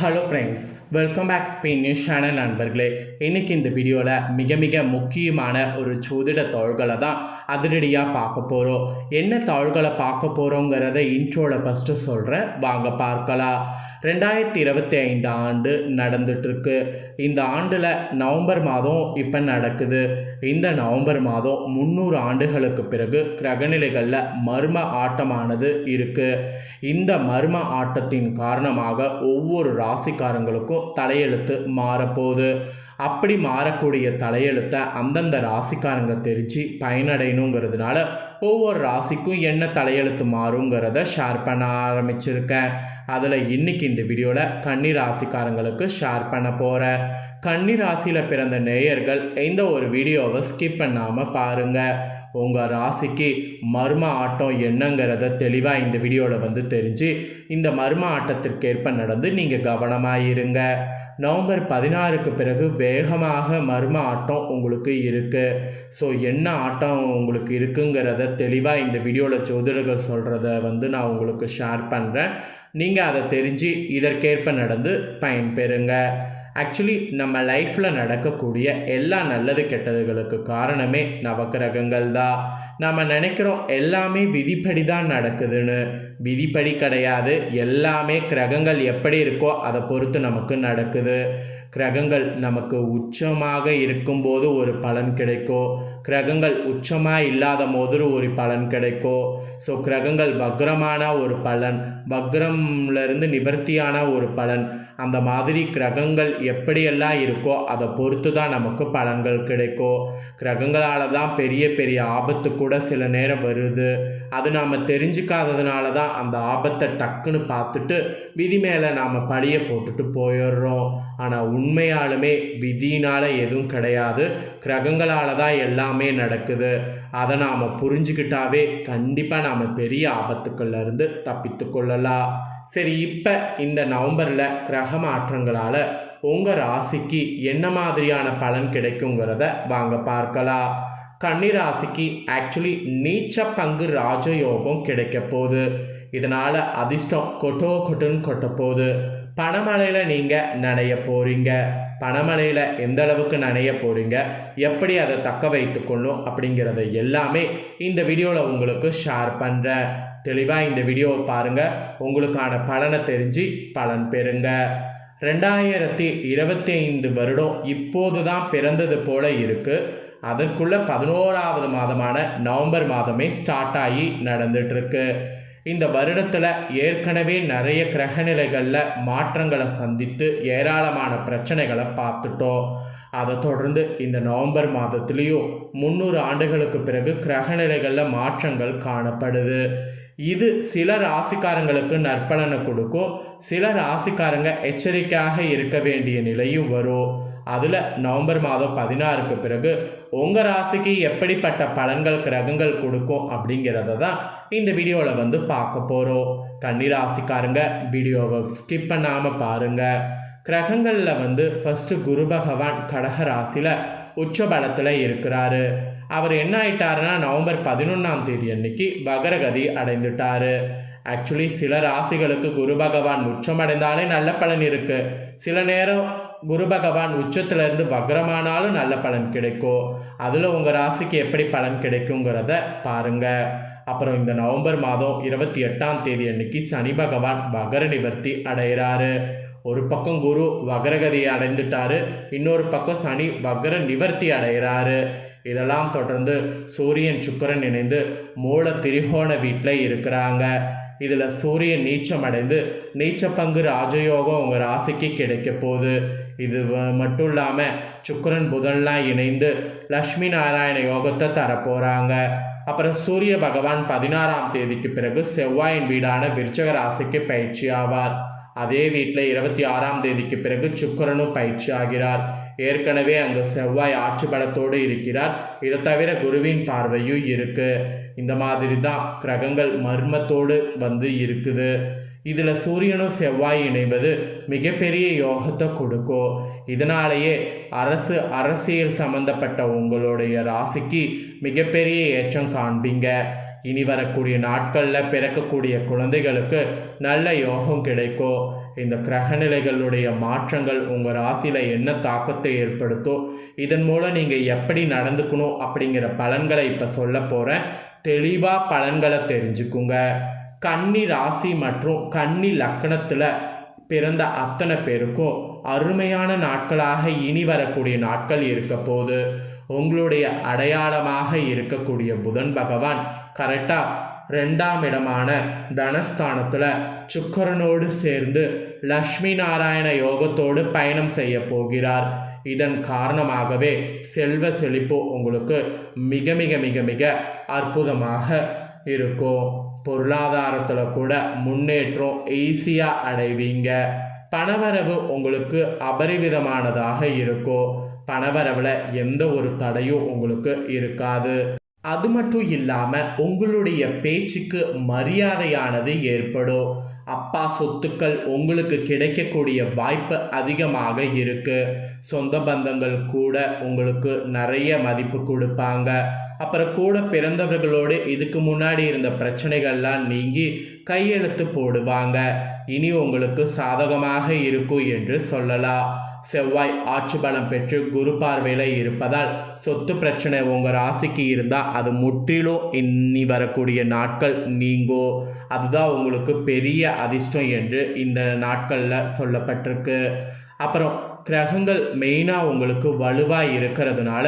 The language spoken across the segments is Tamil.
Hello friends welcome back Spain news channel நண்பர்களே. இன்றைக்கி இந்த வீடியோவில் மிக மிக முக்கியமான ஒரு சோதிட தாள்களை தான் அதிரடியாக பார்க்க போகிறோம் என்ன தாள்களை பார்க்க போகிறோங்கிறத இன்ட்ரோவில் ஃபஸ்ட்டு சொல்கிறேன் வாங்க பார்க்கலாம். ரெண்டாயிரத்தி இருபத்தி ஐந்து ஆண்டு நடந்துட்டுருக்கு. இந்த ஆண்டில் நவம்பர் மாதம் இப்போ நடக்குது. இந்த நவம்பர் மாதம் முந்நூறு ஆண்டுகளுக்கு பிறகு கிரகநிலைகளில் மர்ம ஆட்டமானது இருக்குது இந்த மர்ம ஆட்டத்தின் காரணமாக ஒவ்வொரு ராசிக்காரங்களுக்கும் தலையெழுத்து மாறப்போகுது. அப்படி மாறக்கூடிய தலையெழுத்தை அந்தந்த ராசிக்காரங்க தெரிஞ்சு பயனடையணுங்கிறதுனால ஒவ்வொரு ராசிக்கும் என்ன தலையெழுத்து மாறுங்கிறத ஷேர் பண்ண ஆரம்பிச்சிருக்கேன் அதில் இன்னைக்கு இந்த வீடியோவில் கன்னி ராசிக்காரங்களுக்கு ஷேர் பண்ண போகிறேன் கன்னி ராசியில் பிறந்த நேயர்கள் எந்த ஒரு வீடியோவை ஸ்கிப் பண்ணாமல் பாருங்கள் உங்கள் ராசிக்கு மர்ம ஆட்டம் என்னங்கிறத தெளிவாக இந்த வீடியோவில் வந்து தெரிஞ்சு இந்த மர்ம ஆட்டத்திற்கேற்ப நடந்து நீங்கள் கவனமாக இருங்க. நவம்பர் பதினாறுக்கு பிறகு வேகமாக மர்ம ஆட்டம் உங்களுக்கு இருக்குது ஸோ என்ன ஆட்டம் உங்களுக்கு இருக்குங்கிறத தெளிவாக இந்த வீடியோவில் ஜோதிடர்கள் சொல்கிறத வந்து நான் உங்களுக்கு ஷேர் பண்ணுறேன் நீங்கள் அதை தெரிஞ்சு இதற்கேற்ப நடந்து பயன்பெறுங்க. ஆக்சுவலி நம்ம லைஃப்பில் நடக்கக்கூடிய எல்லா நல்லது கெட்டதுகளுக்கு காரணமே நவக்கிரகங்கள் தான் நம்ம நினைக்கிறோம் எல்லாமே விதிப்படி தான் நடக்குதுன்னு. விதிப்படி கிடையாது. எல்லாமே கிரகங்கள் எப்படி இருக்கோ அதை பொறுத்து நமக்கு நடக்குது. கிரகங்கள் நமக்கு உச்சமாக இருக்கும்போது ஒரு பலன் கிடைக்கும் கிரகங்கள் உச்சமாக இல்லாத போது ஒரு பலன் கிடைக்கும் ஸோ கிரகங்கள் வக்ரமான ஒரு பலன் வக்ரம்லேருந்து நிவர்த்தியான ஒரு பலன். அந்த மாதிரி கிரகங்கள் எப்படியெல்லாம் இருக்கோ அதை பொறுத்து தான் நமக்கு பலன்கள் கிடைக்கும் கிரகங்களால் தான் பெரிய பெரிய ஆபத்து கூட சில நேரம் வருது. அது நாம் தெரிஞ்சுக்காததுனால தான் அந்த ஆபத்தை டக்குன்னு பார்த்துட்டு விதி மேலே நாம் பழியை போட்டுட்டு போயிடுறோம். ஆனால் உண்மையாலுமே விதினால் எதுவும் கிடையாது. கிரகங்களால் தான் எல்லாமே நடக்குது. அதை நாம் புரிஞ்சுக்கிட்டாவே கண்டிப்பாக நாம் பெரிய ஆபத்துக்கள்லேருந்து தப்பித்து கொள்ளலாம். சரி இப்போ இந்த நவம்பரில் கிரக மாற்றங்களால் உங்கள் ராசிக்கு என்ன மாதிரியான பலன் கிடைக்குங்கிறத வாங்க பார்க்கலாம். கன்னிராசிக்கு ஆக்சுவலி நீச்ச பங்கு ராஜயோகம் கிடைக்க போகுது இதனால் அதிர்ஷ்டம் கொட்டோ கொட்டுன்னு கொட்ட போகுது பணமழையில் நீங்கள் நனைய போகிறீங்க பணமழையில் எந்த அளவுக்கு நனைய போகிறீங்க எப்படி அதை தக்க வைத்துக்கொள்ளும் அப்படிங்கிறத எல்லாமே இந்த வீடியோவில் உங்களுக்கு ஷேர் பண்ணுறேன் தெளிவாக இந்த வீடியோவை பாருங்கள் உங்களுக்கான பலனை தெரிஞ்சு பலன் பெறுங்க. ரெண்டாயிரத்தி இருபத்தி ஐந்து வருடம் இப்போது தான் பிறந்தது போல இருக்குது அதற்குள்ள பதினோராவது மாதமான நவம்பர் மாதமே ஸ்டார்ட் ஆகி நடந்துட்டுருக்கு. இந்த வருடத்தில் ஏற்கனவே நிறைய கிரகநிலைகளில் மாற்றங்களை சந்தித்து ஏராளமான பிரச்சனைகளை பார்த்துட்டோம். அதை தொடர்ந்து இந்த நவம்பர் மாதத்துலேயும் முந்நூறு ஆண்டுகளுக்கு பிறகு கிரகநிலைகளில் மாற்றங்கள் காணப்படுது. இது சில ராசிக்காரங்களுக்கு நற்பலனை கொடுக்கும். சில ராசிக்காரங்க எச்சரிக்கையாக இருக்க வேண்டிய நிலையும் வரும். அதில் நவம்பர் மாதம் பதினாறுக்கு பிறகு உங்கள் ராசிக்கு எப்படிப்பட்ட பலன்கள் கிரகங்கள் கொடுக்கும் அப்படிங்கிறத தான் இந்த வீடியோவில் வந்து பார்க்க போகிறோம் கன்னிராசிக்காரங்க வீடியோவை ஸ்கிப் பண்ணாமல் பாருங்கள் கிரகங்களில் வந்து ஃபஸ்ட்டு குரு பகவான் கடக ராசியில் உச்சபலத்தில் இருக்கிறாரு. அவர் என்ன ஆயிட்டாருன்னா நவம்பர் பதினொன்றாம் தேதி அன்னைக்கு வகரகதி அடைந்துட்டாரு. ஆக்சுவலி சில ராசிகளுக்கு குரு பகவான் உச்சமடைந்தாலே நல்ல பலன் இருக்குது சில நேரம் குரு பகவான் உச்சத்திலிருந்து வக்ரமானாலும் நல்ல பலன் கிடைக்கும். அதில் உங்கள் ராசிக்கு எப்படி பலன் கிடைக்குங்கிறத பாருங்கள் அப்புறம் இந்த நவம்பர் மாதம் இருபத்தி எட்டாம் தேதி அன்னைக்கு சனி பகவான் வகர நிவர்த்தி அடைகிறாரு ஒரு பக்கம் குரு வகரகதியை அடைந்துட்டாரு இன்னொரு பக்கம் சனி வகர நிவர்த்தி அடைகிறாரு இதெல்லாம் தொடர்ந்து சூரியன் சுக்கரன் இணைந்து மூல திரிகோண வீட்டில் இருக்கிறாங்க. இதில் சூரியன் நீச்சம் அடைந்து நீச்ச பங்கு ராஜயோகம் உங்கள் ராசிக்கு கிடைக்க போகுது. இது மட்டும் இல்லாமல் சுக்கரன் புதன்லாம் இணைந்து லக்ஷ்மி நாராயண யோகத்தை தரப்போகிறாங்க அப்புறம் சூரிய பகவான் பதினாறாம் தேதிக்கு பிறகு செவ்வாயின் வீடான விருச்சக ராசிக்கு பயிற்சி ஆவார். அதே வீட்டில் இருபத்தி ஆறாம் தேதிக்கு பிறகு சுக்கரனும் பயிற்சி ஆகிறார். ஏற்கனவே அங்கு செவ்வாய் ஆட்சி பலத்தோடு இருக்கிறார். இதை தவிர குருவின் பார்வையும் இருக்குது இந்த மாதிரி தான் கிரகங்கள் மர்மத்தோடு வந்து இருக்குது. இதில் சூரியனும் செவ்வாய் இணைவது மிகப்பெரிய யோகத்தை கொடுக்கும். இதனாலேயே அரசு அரசியல் சம்பந்தப்பட்ட உங்களுடைய ராசிக்கு மிகப்பெரிய ஏற்றம் காண்பீங்க. இனி வரக்கூடிய நாட்களில் பிறக்கக்கூடிய குழந்தைகளுக்கு நல்ல யோகம் கிடைக்கும். இந்த கிரகநிலைகளுடைய மாற்றங்கள் உங்கள் ராசியில் என்ன தாக்கத்தை ஏற்படுத்தோ இதன் மூலம் நீங்கள் எப்படி நடந்துக்கணும் அப்படிங்கிற பலன்களை இப்போ சொல்ல போகிறேன் தெளிவாக பலன்களை தெரிஞ்சுக்குங்க. கன்னி ராசி மற்றும் கன்னி லக்கணத்தில் பிறந்த அத்தனை பேருக்கும் அருமையான நாட்களாக இனி வரக்கூடிய நாட்கள் இருக்க போது உங்களுடைய அடையாளமாக இருக்கக்கூடிய புதன் பகவான் கரெக்டாக ரெண்டாம் இடமான தனஸ்தானத்தில் சுக்கரனோடு சேர்ந்து லக்ஷ்மி நாராயண யோகத்தோடு பயணம் செய்ய போகிறார். இதன் காரணமாகவே செல்வ செழிப்பு உங்களுக்கு மிக மிக மிக மிக அற்புதமாக இருக்கும். பொருளாதாரத்தில் கூட முன்னேற்றம் ஈஸியாக அடைவீங்க. பணவரவு உங்களுக்கு அபரிவிதமானதாக இருக்கும். பணவரவில் எந்த ஒரு தடையும் உங்களுக்கு இருக்காது. அது மட்டும் இல்லாமல் உங்களுடைய பேச்சுக்கு மரியாதையானது ஏற்படும். அப்பா சொத்துக்கள் உங்களுக்கு கிடைக்கக்கூடிய வாய்ப்பு அதிகமாக இருக்குது சொந்த பந்தங்கள் கூட உங்களுக்கு நிறைய மதிப்பு கொடுப்பாங்க. அப்புறம் கூட பிறந்தவர்களோடு இதுக்கு முன்னாடி இருந்த பிரச்சனைகள்லாம் நீங்கி கையெழுத்து போடுவாங்க. இனி உங்களுக்கு சாதகமாக இருக்கும் என்று சொல்லலாம். செவ்வாய் ஆட்சி பலம் பெற்று குரு பார்வையில் இருப்பதால் சொத்து பிரச்சனை உங்கள் ராசிக்கு இருந்தால் அது முற்றிலும் இன்னி வரக்கூடிய நாட்கள் நீங்கோ. அதுதான் உங்களுக்கு பெரிய அதிர்ஷ்டம் என்று இந்த நாட்களில் சொல்லப்பட்டிருக்கு. அப்புறம் கிரகங்கள் மெயினாக உங்களுக்கு வலுவாக இருக்கிறதுனால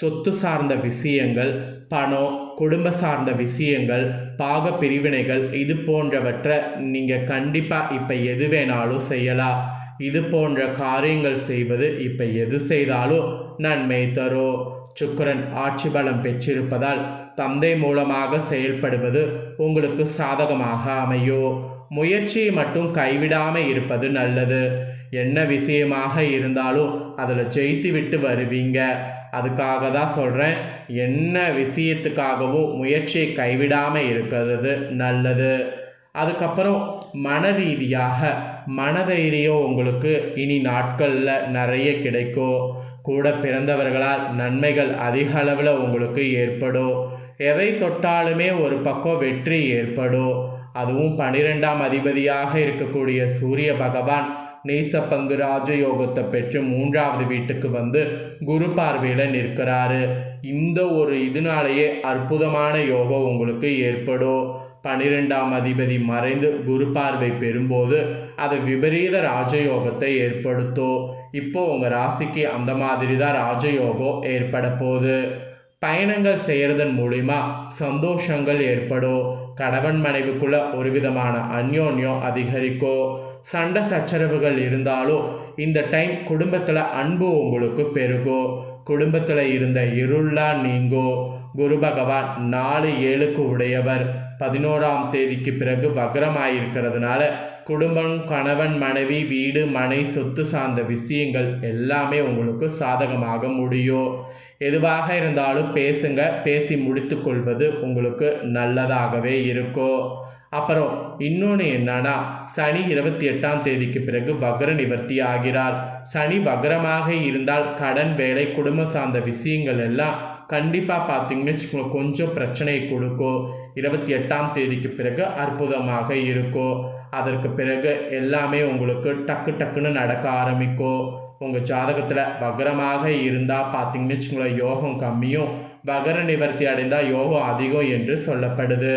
சொத்து சார்ந்த விஷயங்கள் பணம் குடும்ப சார்ந்த விஷயங்கள் பாக பிரிவினைகள் இது போன்றவற்றை நீங்கள் கண்டிப்பாக இப்போ எது வேணாலும் செய்யலாம். இது போன்ற காரியங்கள் செய்வது இப்போ எது செய்தாலும் நன்மை தரும் சுக்கரன் ஆட்சி பலம் பெற்றிருப்பதால் தந்தை மூலமாக செயல்படுவது உங்களுக்கு சாதகமாக அமையும் முயற்சியை மட்டும் கைவிடாமல் இருப்பது நல்லது. என்ன விஷயமாக இருந்தாலும் அதில் ஜெயித்து விட்டு வருவீங்க. அதுக்காக தான் சொல்கிறேன் என்ன விஷயத்துக்காகவும் முயற்சியை கைவிடாமல் இருக்கிறது நல்லது. அதுக்கப்புறம் மன ரீதியாக மனதைரியம் உங்களுக்கு இனி நாட்களில் நிறைய கிடைக்கும் கூட பிறந்தவர்களால் நன்மைகள் அதிக அளவில் உங்களுக்கு ஏற்படும் எதை தொட்டாலுமே ஒரு பக்கம் வெற்றி ஏற்படும் அதுவும் பனிரெண்டாம் அதிபதியாக இருக்கக்கூடிய சூரிய பகவான் நீசப்பங்கு ராஜயோகத்தை பெற்று மூன்றாவது வீட்டுக்கு வந்து குரு பார்வையில் நிற்கிறாரு. இந்த ஒரு இதனாலேயே அற்புதமான யோகம் உங்களுக்கு ஏற்படும் பனிரெண்டாம் அதிபதி மறைந்து குரு பார்வை பெறும்போது அது விபரீத ராஜயோகத்தை ஏற்படுத்தும் இப்போ உங்கள் ராசிக்கு அந்த மாதிரி தான் ராஜயோகம் ஏற்பட போகுது. பயணங்கள் செய்கிறதன் மூலிமா சந்தோஷங்கள் ஏற்படும். கணவன் மனைவிக்குள்ள ஒரு விதமான அந்யோன்யம் அதிகரிக்கும் சண்டை சச்சரவுகள் இருந்தாலும் இந்த டைம் குடும்பத்தில் அன்பு உங்களுக்கு பெருகும் குடும்பத்தில் இருந்த இருளா நீங்கோ. குரு பகவான் நாலு ஏழுக்கு உடையவர். பதினோராம் தேதிக்கு பிறகு வக்ரமாயிருக்கிறதுனால குடும்பம் கணவன் மனைவி வீடு மனை சொத்து சார்ந்த விஷயங்கள் எல்லாமே உங்களுக்கு சாதகமாக முடியும். எதுவாக இருந்தாலும் பேசுங்க பேசி முடித்து கொள்வது உங்களுக்கு நல்லதாகவே இருக்கும். அப்புறம் இன்னொன்று என்னன்னா சனி இருபத்தி எட்டாம் தேதிக்கு பிறகு வக்ர நிவர்த்தி ஆகிறார். சனி வக்ரமாக இருந்தால் கடன் வேலை குடும்பம் சார்ந்த விஷயங்கள் எல்லாம் கண்டிப்பாக பார்த்தீங்கன்னு வச்சுக்கோங்க கொஞ்சம் பிரச்சனையை கொடுக்கும் இருபத்தி எட்டாம் தேதிக்கு பிறகு அற்புதமாக இருக்கும் அதற்கு பிறகு எல்லாமே உங்களுக்கு டக்கு டக்குன்னு நடக்க ஆரம்பிக்கும் உங்கள் ஜாதகத்தில் வக்ரமாக இருந்தால் பார்த்தீங்கன்னு வச்சுக்கோங்களேன் யோகம் கம்மியும் வகர நிவர்த்தி அடைந்தால் யோகம் அதிகம் என்று சொல்லப்படுது.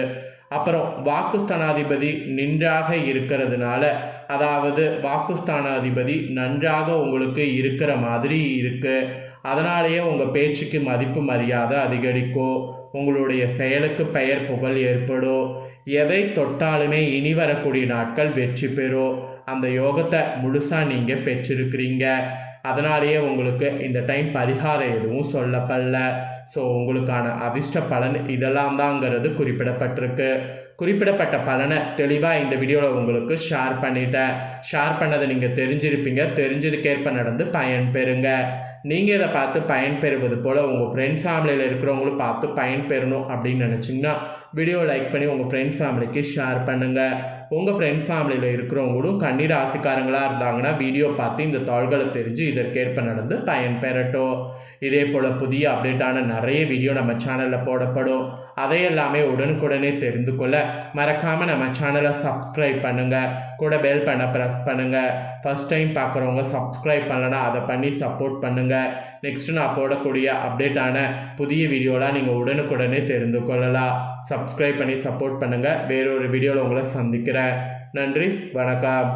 அப்புறம் வாக்குஸ்தானாதிபதி நின்றாக இருக்கிறதுனால அதாவது வாக்குஸ்தானாதிபதி நன்றாக உங்களுக்கு இருக்கிற மாதிரி இருக்குது அதனாலேயே உங்கள் பேச்சுக்கு மதிப்பு மரியாதை அதிகரிக்கும். உங்களுடைய செயலுக்கு பெயர் புகழ் ஏற்படும். எதை தொட்டாலுமே இனி வரக்கூடிய நாட்கள் வெற்றி பெறும். அந்த யோகத்தை முழுசாக நீங்கள் பெற்றிருக்கிறீங்க. அதனாலேயே உங்களுக்கு இந்த டைம் பரிகாரம் எதுவும் சொல்லப்படல. ஸோ உங்களுக்கான அதிர்ஷ்ட பலன் இதெல்லாம் தாங்கிறது குறிப்பிடப்பட்டிருக்கு. குறிப்பிடப்பட்ட பலனை தெளிவாக இந்த வீடியோவில் உங்களுக்கு ஷேர் பண்ணிட்டேன். ஷேர் பண்ணதை நீங்கள் தெரிஞ்சிருப்பீங்க. தெரிஞ்சதுக்கேற்ப நடந்து பயன் பெறுங்கள் நீங்கள் இதை பார்த்து பயன் பெறுவது போல் உங்கள் ஃப்ரெண்ட்ஸ் ஃபேமிலியில் இருக்கிறவங்களும் பார்த்து பயன் பெறணும் அப்படின்னு நினச்சிங்கன்னா வீடியோ லைக் பண்ணி உங்கள் ஃப்ரெண்ட்ஸ் ஃபேமிலிக்கு ஷேர் பண்ணுங்கள் உங்கள் ஃப்ரெண்ட்ஸ் ஃபேமிலியில் இருக்கிறவங்களும் கண்ணீர் ராசிக்காரங்களாக இருந்தாங்கன்னா வீடியோ பார்த்து இந்த தாள்களை தெரிஞ்சு இதற்கேற்ப நடந்து பயன்பெறட்டும். இதே போல் புதிய அப்டேட்டான நிறைய வீடியோ நம்ம சேனலில் போடப்படும். அதையெல்லாமே உடனுக்குடனே தெரிந்து கொள்ள மறக்காமல் நம்ம சேனலை சப்ஸ்கிரைப் பண்ணுங்கள் கூட பெல் பண்ண ப்ரெஸ் பண்ணுங்கள் ஃபஸ்ட் டைம் பார்க்குறவங்க சப்ஸ்கிரைப் பண்ணலன்னா அதை பண்ணி சப்போர்ட் பண்ணுங்கள் நெக்ஸ்ட்டு நான் போடக்கூடிய அப்டேட்டான புதிய வீடியோலாம் நீங்கள் உடனுக்குடனே தெரிந்து கொள்ளலாம். சப்ஸ்கிரைப் பண்ணி சப்போர்ட் பண்ணுங்கள் வேறொரு வீடியோவில் உங்களை சந்திக்கிறேன். நன்றி. வணக்கம்.